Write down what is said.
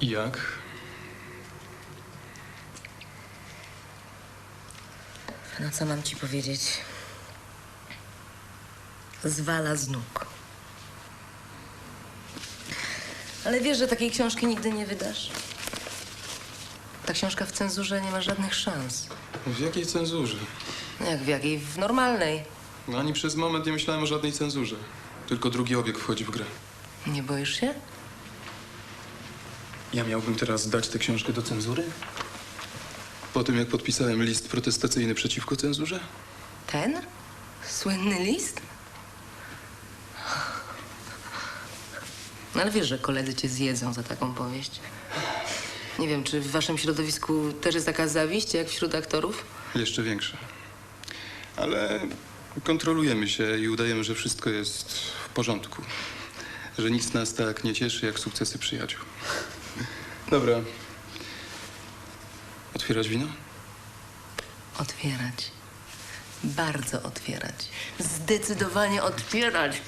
I jak? No co mam ci powiedzieć? Zwala z nóg. Ale wiesz, że takiej książki nigdy nie wydasz? Ta książka w cenzurze nie ma żadnych szans. W jakiej cenzurze? Jak w jakiej? W normalnej. No ani przez moment nie myślałem o żadnej cenzurze. Tylko drugi obieg wchodzi w grę. Nie boisz się? Ja miałbym teraz dać tę książkę do cenzury? Po tym, jak podpisałem list protestacyjny przeciwko cenzurze? Ten? Słynny list? No ale wiesz, że koledzy cię zjedzą za taką powieść. Nie wiem, czy w waszym środowisku też jest taka zawiść, jak wśród aktorów? Jeszcze większe. Ale kontrolujemy się i udajemy, że wszystko jest w porządku. Że nic nas tak nie cieszy, jak sukcesy przyjaciół. Dobra. Otwierać wino? Otwierać. Bardzo otwierać. Zdecydowanie otwierać.